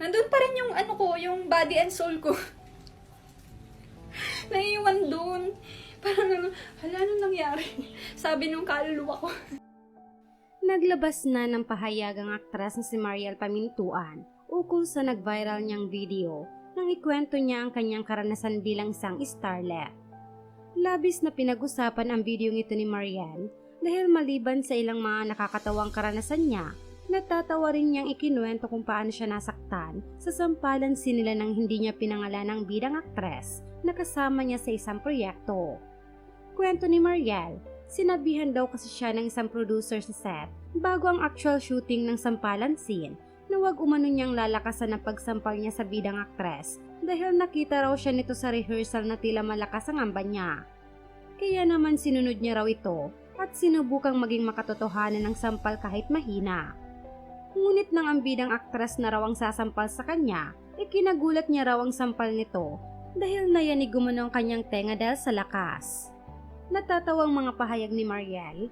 Nandun pa rin yung ano ko, yung body and soul ko. Naiiwan dun. Parang ano, hala, anong nangyari? Sabi nung kaluluwa ko. Naglabas na ng pahayag ang aktres na si Mariel Pamintuan ukol sa nag-viral niyang video nang ikwento niya ang kanyang karanasan bilang isang starlet. Labis na pinag-usapan ang video ito ni Mariel dahil maliban sa ilang mga nakakatawang karanasan niya, natatawa rin niyang ikinuwento kung paano siya nasaktan sa sampalan sinila nang hindi niya pinangalan ng bidang aktres na kasama niya sa isang proyekto. Kwento ni Mariel, sinabihan daw kasi siya ng isang producer sa set bago ang actual shooting ng sampalan scene na wag umano niyang lalakasan ang pagsampal niya sa bidang aktres dahil nakita raw siya nito sa rehearsal na tila malakas ang amba niya. Kaya naman sinunod niya raw ito at sinubukang maging makatotohanan ng sampal kahit mahina. Ngunit nang ang bidang aktres na raw ang sasampal sa kanya, ikinagulat niya raw ang sampal nito dahil nayanig umano ang kanyang tenga dahil sa lakas. Natatawang mga pahayag ni Mariel.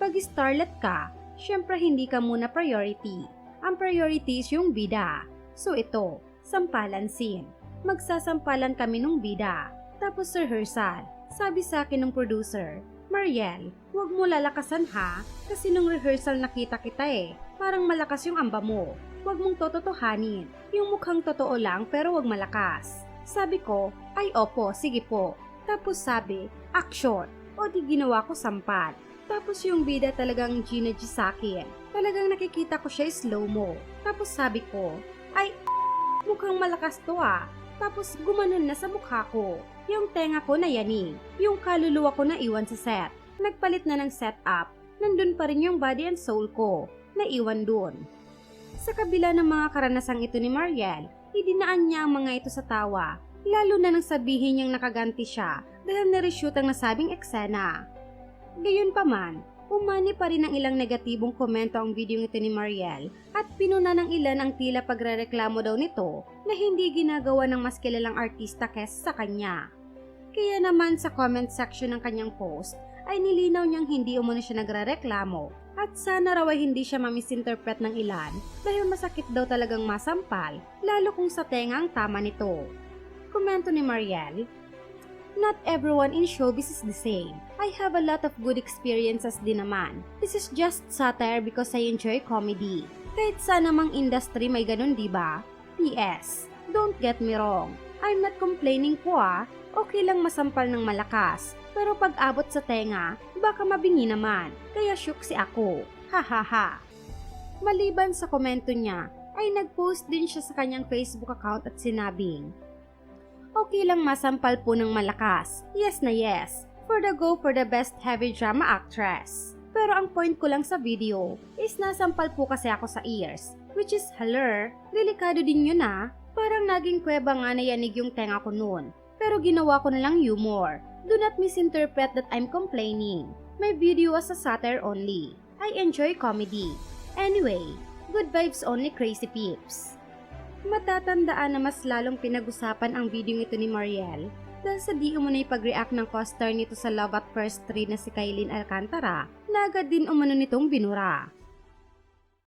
Pag starlet ka, syempre hindi ka muna priority. Ang priority is yung bida. So ito, sampalan scene. Magsasampalan kami nung bida. Tapos rehearsal. Sabi sa akin ng producer, Mariel, huwag mo lalakasan ha, kasi nung rehearsal nakita kita eh. Parang malakas yung amba mo. Huwag mong tototohanin. Yung mukhang totoo lang pero huwag malakas. Sabi ko, ay opo, sige po. Tapos sabi, action. O di ginawa ko sampal. Tapos yung bida talagang Gina G sa akin. Talagang nakikita ko siya slow-mo. Tapos sabi ko, ay mukhang malakas to ah. Tapos gumanon na sa mukha ko. Yung tenga ko na yaning. Yung kaluluwa ko na iwan sa set. Nagpalit na ng setup. Nandun pa rin yung body and soul ko. Naiwan dun. Sa kabila ng mga karanasang ito ni Mariel, idinaan niya ang mga ito sa tawa. Lalo na nang sabihin niyang nakaganti siya dahil nareshoot ang nasabing eksena. Gayunpaman, umani pa rin ang ilang negatibong komento ang video ito ni Mariel at pinuna ng ilan ang tila pagrereklamo daw nito na hindi ginagawa ng mas kilalang artista kesa sa kanya. Kaya naman sa comment section ng kanyang post ay nilinaw niyang hindi umano siya nagrereklamo at sana raw ay hindi siya mamisinterpret ng ilan dahil masakit daw talagang masampal lalo kung sa tenga ang tama nito. Komento ni Mariel, Not everyone in showbiz is the same. I have a lot of good experiences din naman. This is just satire because I enjoy comedy. Kahit sa namang industry may ganun di ba? P.S. Don't get me wrong. I'm not complaining po ah. Okay lang masampal ng malakas. Pero pag abot sa tenga, baka mabingi naman. Kaya shook si ako. Ha ha ha. Maliban sa komento niya, ay nag-post din siya sa kanyang Facebook account at sinabing, Okay lang masampal po ng malakas. Yes na yes. For the go for the best heavy drama actress. Pero ang point ko lang sa video is nasampal po kasi ako sa ears. Which is, haler, delikado din yun ah. Parang naging kweba nga na yanig yung tenga ko noon. Pero ginawa ko na lang humor. Do not misinterpret that I'm complaining. My video was a satire only. I enjoy comedy. Anyway, good vibes only crazy peeps. Matatandaan na mas lalong pinag-usapan ang video ito ni Mariel dahil sa di umunay pag-react ng co-star nito sa Love at First 3 na si Kailin Alcantara na agad din umano nitong binura.